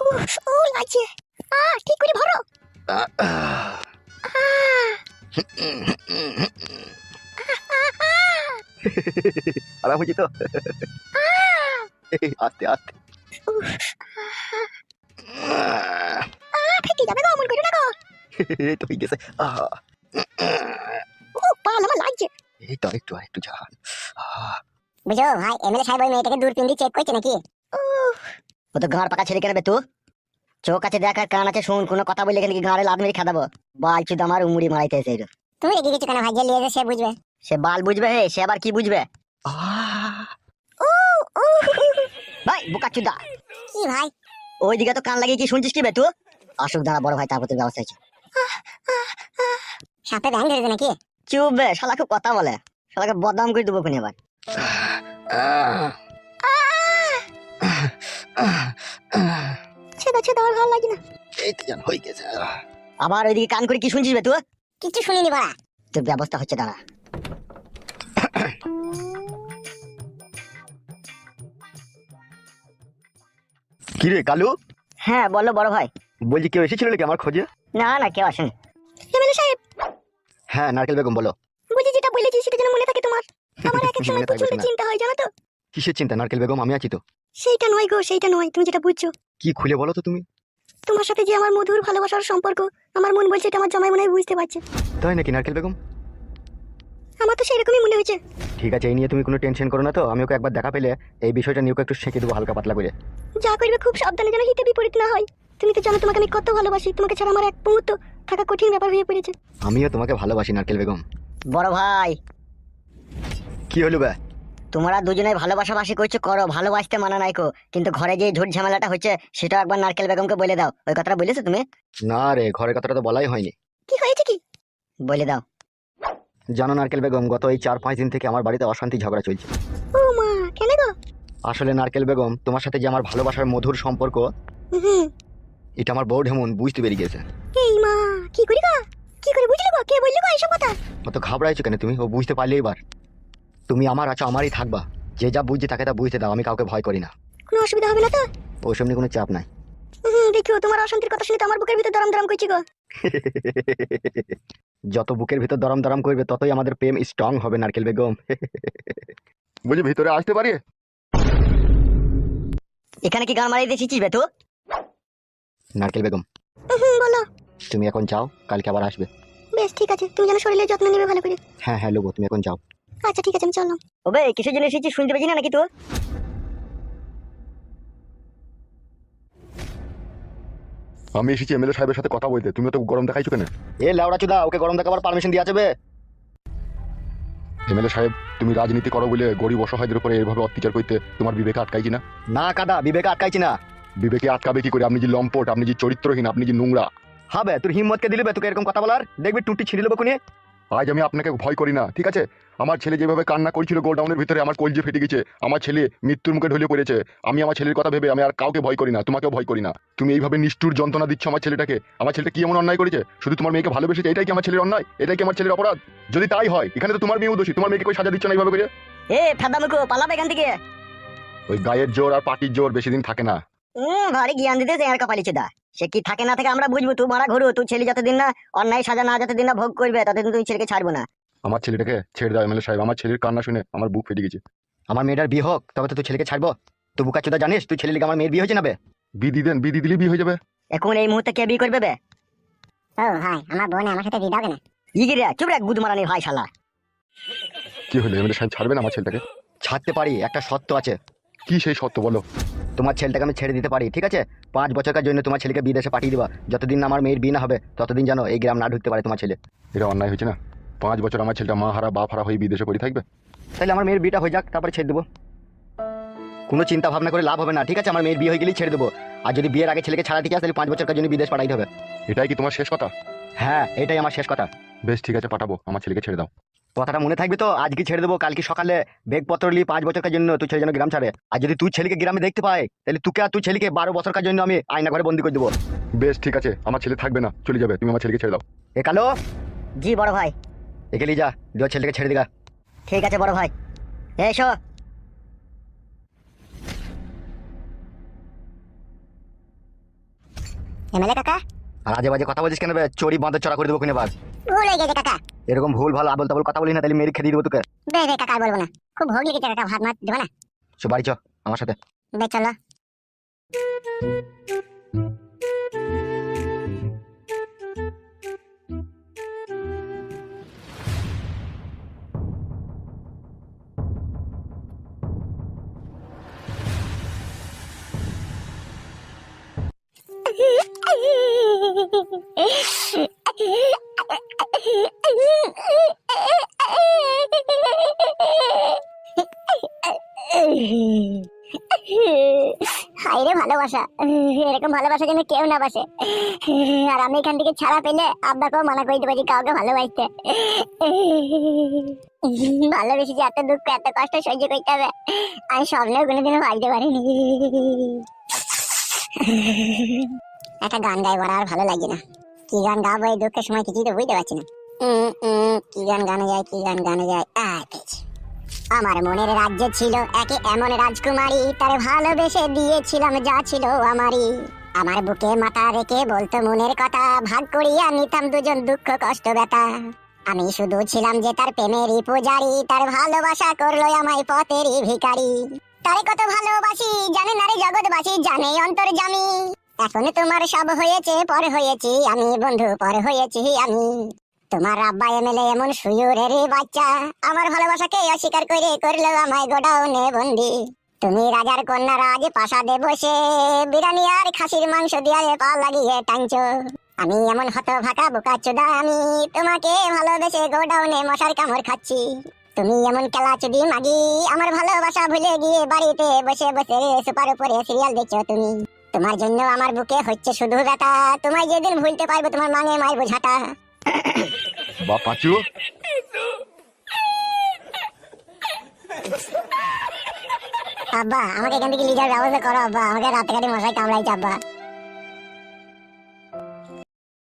উফ, ও লাগছে। আ ঠিক করে ভরো। আরাম হয়েছে তো? আস্তে আস্তে ফেটে যাবে গো অমন করো না গো। এই তো হয়ে গেছে। ও পাল আমার লাগছে। এই তো একটু আর একটু যা আহ, বুঝো ভাই এমএলএ সাহেব ওই মেয়েটাকে দূরবীন দিয়ে চেক করছে নাকি? ও তো গাঁড় পাকা ছেড়ে কেন বে তুই চোখ আছে দেখ আর কান আছে শুন কোনো কথা বললে এখানে কি গাঁড়ে লাদ মেরে খাদাবো। বাল চুদ আমার উমুড়ি মারাইতে এসে তুমি রেগে গেছো কেন ভাই যে লিয়ে সে বুঝবে। সে বাল বুঝবে হে সে আবার কি বুঝবে? ও ও ভাই বোকা চুদা। কি ভাই? ওই দিকে তো কান লাগিয়ে কি শুনছিস কি বে তুই আসুক দাঁড়া বড় ভাই তারপর তোর ব্যবস্থা আছে সাপে ব্যাং ধরেছে নাকি? চুপ বে শালা খুব কথা বলে। শালাকে বদনাম করে দেবো এবার ছেদা ছেদা আর ভালো লাগে না। এই তো জান হয়ে গেছে। আবার ওইদিকে কান করে কি শুনছিস বে তুই? কিছু শুনিনি বাড়া তোর ব্যবস্থা হচ্ছে দাঁড়া। কি রে কালু? হ্যাঁ বলো বড় ভাই। বলছি কেউ এসেছিল নাকি আমার খোঁজে? না না কেউ আসেনি। এমএলএ সাহেব। হ্যাঁ নারকেল বেগম বলো বলছি যেটা বলেছি সেটা যেন মনে থাকে তোমার আমার এক এক সময় প্রচণ্ড চিন্তা হয় জানো তো। কিসের চিন্তা? নারকেল বেগম আমি আছি তো। সেইটা নয় গো সেইটা নয়। তুমি যেটা বুঝছ। কি খুলে বলো তো তুমি? তোমার সাথে যে আমার মধুর ভালোবাসার সম্পর্ক আমার মন বলছে এটা আমার জামাই মনে হয় বুঝতে পারছে। তাই নাকি নারকেল বেগম? আমার তো সেরকমই মনে হয়েছে। ঠিক আছে এই নিয়ে তুমি কোনো টেনশন করো না তো। আমি ওকে একবার দেখা পেলে এই বিষয়টা নিয়ে ওকে একটু শেখে দেবো হালকা পাতলা করে। যা করবে খুব সাবধানে যেন হিতে বিপরীত না হয়। তুমি তো জানো তোমাকে আমি কত ভালোবাসি। তোমাকে ছাড়া আমার এক মুহূর্ত থাকা কঠিন ব্যাপার হয়ে পড়েছে। আমিও তোমাকে ভালোবাসি নারকেল বেগম। বড় ভাই কি হলো বে? তোমরা দুজনে ভালোবাসাবাসি করছ করো ভালোবাসতে মানা নাই কো। কিন্তু ঘরে যে ঝুট ঝামেলাটা হচ্ছে সেটা একবার নারকেল বেগমকে বলে দাও। ওই কথাটা বলেছ তুমি? না রে ঘরের কথাটা তো বলাই হয়নি। কি হয়েছে কি? বলে দাও। জানো নারকেল বেগম গত এই চার পাঁচ দিন থেকে আমার বাড়িতে অশান্তি ঝগড়া চলছে। ও মা কেন গো? আসলে নারকেল বেগম তোমার সাথে যে আমার ভালোবাসার মধুর সম্পর্ক এটা আমার বউ ঢেমন বুঝতে পেরে গেছে। এই মা কি করি গো? কি করে বুঝলি গো? কে বললি গো এইসব কথা? অত ঘাবড়াইছো কেন তুমি? ও বুঝতে পারলে এবার। তুমি আমার আছো আমারই থাকবা। যে যা বুঝছে তাকে তা বুঝতে দাও আমি কাউকে ভয় করি না। কোনো অসুবিধা হবে না তো? ওইসব নিয়ে কোনো চাপ নাই। দেখিও তোমার অশান্তির কথা শুনে তো আমার বুকের ভিতর দরম দরম করছি গো। যত বুকের ভিতর দরম দরম করবে ততই আমাদের প্রেম স্ট্রং হবে নারকেল বেগম। বলছি ভিতরে আসতে পারি? এখানে কি গান মারিয়ে দিয়েছিস বে তুই? নারকেল বেগম। বলো। তুমি এখন যাও কালকে আবার আসবে। বেশ ঠিক আছে। তুমি যেন শরীরের যত্ন নেবে ভালো করে। হ্যাঁ হ্যাঁ লোবো তুমি এখন যাও। আচ্ছা ঠিক আছে আমি চললাম। ওবে কিসের জন্য এসেছিস? শুনতে পেয়েছি না নাকি তুই আমি এসেছি এমএলএ সাহেবের সাথে কথা বলতে। তুমি তো গরম দেখাইছো কেন? এ লেওড়া চুদা ওকে গরম দেখাবার পারমিশন দিয়ে যাবে এমএলএ সাহেব তুমি রাজনীতি করো বলে গরিব অসহায়দের উপরে এইভাবে অত্যাচার করতে তোমার বিবেকে আটকাইছি না? না কাদা বিবেকে আটকাইছি না। বিবেকে আটকাবে কি করে? আপনি যে লম্পট আপনি যে চরিত্রহীন আপনি যে নোংরা। হবে তোর হিম্মতকে দিলে বে তোকে এরকম কথা বলার? দেখবি টুটি ছিঁড়ে দেবো কোনে আজ আমি আপনাকে ভয় করি না ঠিক আছে? আমার ছেলে যেভাবে কান্না করছিল গোডাউনের ভিতরে আমার কলজে ফেটে গেছে আমার ছেলে মৃত্যুর মুখে ঢলে পড়েছে আমি আমার ছেলের কথা ভেবে আমি আর কাউকে ভয় করি না তোমাকেও ভয় করি না। তুমি এইভাবে নিষ্ঠুর যন্ত্রণা দিচ্ছ আমার ছেলেটাকে আমার ছেলেটা কি এমন অন্যায় করেছে? শুধু তোমার মেয়েকে ভালোবেসেছে এটাই কি আমার ছেলের অন্যায়? এটাই কি আমার ছেলের অপরাধ? যদি তাই হয় এখানে তো তোমার মেয়েও দোষী তোমার মেয়েকে সাজা দিচ্ছ না এইভাবে করে? এ ফেদা মুখো পালাবে এখান থেকে। ওই গায়ের জোর আর পাটির জোর বেশি দিন থাকে না। হুম ভারী জ্ঞান দিতে আর দা সে কি থাকে না থাকে আমরা বুঝব তুই মারা ঘুরু তুই ছেলে যতদিন না অন্যায় সাজা না যতদিন না ভোগ করবে ততদিন তুই ছেলেকে ছাড়বো না। আমার ছেলেটাকে ছেড়ে দাও এমএলএ সাহেব। আমার ছেলের কান্না শুনে আমার বুক ফেটে গেছে। আমার মেয়েটার বিয়ে হোক তবে তো তুই ছেলেকে ছাড়বো। তুই বুকা চুদা জানিস তুই ছেলে আমার মেয়ের বিয়ে হয়েছে না বে? বিদি দেন বিদি দিলে বিয়ে হয়ে যাবে। এখন এই মুহূর্তে কে বিয়ে করবে বে? ও ভাই আমার বোন আমার সাথে কেন? ইগিরে চুপ রে গুদ মারানি ভাই শালা। কি হলো এমএলএ সাহেব ছাড়বেন আমার ছেলেটাকে? ছাড়তে পারি একটা সত্য আছে। কি সেই সত্য বলো? তোমার ছেলেটাকে আমি ছেড়ে দিতে পারি ঠিক আছে? পাঁচ বছরের জন্য তোমার ছেলেকে বিদেশে পাঠিয়ে দিবা। যতদিন না আমার মেয়ের বিয়ে না হবে ততদিন জানো এই গ্রাম না ঢুকতে পারে তোমার ছেলে। এটা অন্যায় হয়েছে না? পাঁচ বছর আমার ছেলেটা মা হারা বাপ হারা হয়ে বিদেশে পড়ে থাকবে? তাহলে আমার মেয়ের বিয়েটা হয়ে যাক তারপরে ছেড়ে দেবো। কোনো চিন্তা ভাবনা করে লাভ হবে না ঠিক আছে? আমার মেয়ের বিয়ে হয়ে গেলেই ছেড়ে দেবো। আর যদি বিয়ের আগে ছেলেকে ছাড়া ঠিক আছে তাহলে পাঁচ বছরের জন্য বিদেশ পাঠাইতে হবে। এটাই কি তোমার শেষ কথা? হ্যাঁ এটাই আমার শেষ কথা। বেশ ঠিক আছে পাঠাবো। আমার ছেলেকে ছেড়ে দাও। কথাটা মনে থাকবে তো? আজকে ছেড়ে দেবো কালকে সকালে বেগপত্র নিয়ে পাঁচ বছরকার জন্য তুই ছেলে যেন গ্রাম ছাড়ে। আর যদি তুই ছেলেকে গ্রামে দেখতে পাই তাহলে তুকে আর তুই ছেলেকে বারো বছরকার জন্য আমি আয়না ঘরে বন্দি করে দেবো। বেশ ঠিক আছে। আমার ছেলে থাকবে না। চলে যাবে। তুমি আমার ছেলেকে ছেড়ে দাও। এ কালো? জি বড় ভাই। একে নিয়ে যা। দিয়ে ছেলেকে ছেড়ে দিগা ঠিক আছে বড় ভাই। এসো। এমএলএ কাকা? আজে বাজে কথা বলছিস কেন চোরি বাঁধে চড়া করে দেবো কিনে বাস ভুলে গেছে কাকা। এরকম ভুল ভালো আবল তাবল কথা বলি না তাহলে মেরে খেয়ে দেবো তোকে। বে বে কাকা বলব না। খুব ভোগ লেগেছে কাকা ভাত মাত দেবো না? সো বাড়ি চ আমার সাথে। বে চলো। ভালোবাসা। এরকম ভালোবাসা যেন কেউ না বাসে। আর আমি এখান থেকে ছাড়া পেলে আব্বাকেও মানা পারি কাউকে ভালোবাসতে। এত দুঃখ, এত কষ্ট সহ্য করতে হবে স্বপ্নেও কোনোদিনও ভাবতে পারিনি। একটা গান গাইবো আর ভালো লাগে না। কি গান গাবো এই দুঃখের সময় কিছুই তো বুঝতে পারছি না। কি গান গানে যায়, কি গান গানে যায় আহ। আমার মনের রাজ্যে ছিল একে এমন রাজকুমারী, তার ভালোবেসে দিয়েছিলাম যা ছিল আমারই। আমার বুকে মাথা রেখে বলতো মনের কথা, ভাগ করিয়া নিতাম দুজন দুঃখ কষ্ট ব্যথা। আমি শুধু ছিলাম যে তার প্রেমেরই পূজারি, তার ভালোবাসা করল আমায় পথেরই ভিখারি। তারে কত ভালোবাসি, জানে না রে জগৎবাসী, জানে অন্তর জামি এখন তোমার সব হয়েছে, পর হয়েছি আমি, বন্ধু, পর হয়েছি আমি। তোমার আব্বা এমএলএ এমন সুয়ুরের বাচ্চা। আমার ভালোবাসাকে অস্বীকার করে করল আমায় গোডাউনে বন্দি। তুমি রাজার কন্যা রাজ প্রাসাদে বসে বিরিয়ানি আর খাসির মাংস দিয়ে পা লাগিয়ে টানছো। আমি এমন হত ভাকা বোকা চোদা আমি তোমাকে ভালোবেসে গোডাউনে মশার কামড় খাচ্ছি। তুমি এমন খেলা চুদি মাগি, আমার ভালোবাসা ভুলে গিয়ে বাড়িতে বসে বসে সুপার উপরে সিরিয়াল দেখছ তুমি। তোমার জন্য আমার বুকে হচ্ছে শুধু ব্যথা, তোমায় যেদিন ভুলতে পারব তোমার মানে মায়ের বোঝাটা। বা পাঁচু। আব্বা, আমাকে এখান থেকে লিজার ব্যবস্থা করো, আব্বা। আমাকে রাতে কাটি মশাই কামড়াইছে, আব্বা।